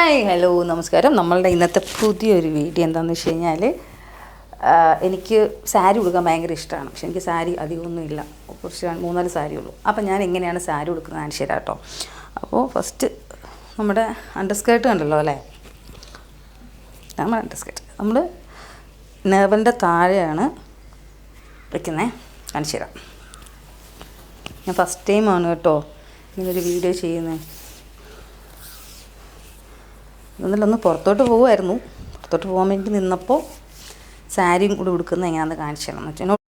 Hi hello നമസ്കാരം. നമ്മളുടെ ഇന്നത്തെ പുതിയൊരു വീഡിയോ എന്താണെന്ന് വെച്ച് കഴിഞ്ഞാൽ എനിക്ക് സാരി ഉടുക്കാൻ ഭയങ്കര ഇഷ്ടമാണ് പക്ഷെ എനിക്ക് സാരി അധികമൊന്നും ഇല്ല. കുറച്ച് മൂന്നാൽ സാരി ഉള്ളൂ. അപ്പോൾ ഞാൻ എങ്ങനെയാണ് സാരി ഉടുക്കുന്നത് കാണിച്ചു തരാം കേട്ടോ. അപ്പോൾ ഫസ്റ്റ് നമ്മുടെ അണ്ടർസ്കേർട്ട് കണ്ടല്ലോ അല്ലേ? നമ്മുടെ അണ്ടർസ്കേർട്ട് നമ്മൾ നെർവന്റെ താഴെയാണ് വയ്ക്കുന്നത് കാണിച്ചു തരാം ഞാൻ ഫസ്റ്റ് ടൈമാണ് കേട്ടോ ഇങ്ങനൊരു വീഡിയോ ചെയ്യുന്നത്. ഒന്ന് പുറത്തോട്ട് പോകുമായിരുന്നു പുറത്തോട്ട് പോകാൻ വേണ്ടി നിന്നപ്പോൾ സാരിയും കൂടി ഉടുക്കുന്നത് എങ്ങനെയാണെന്ന് കാണിച്ചു തരണം എന്ന് വെച്ചാൽ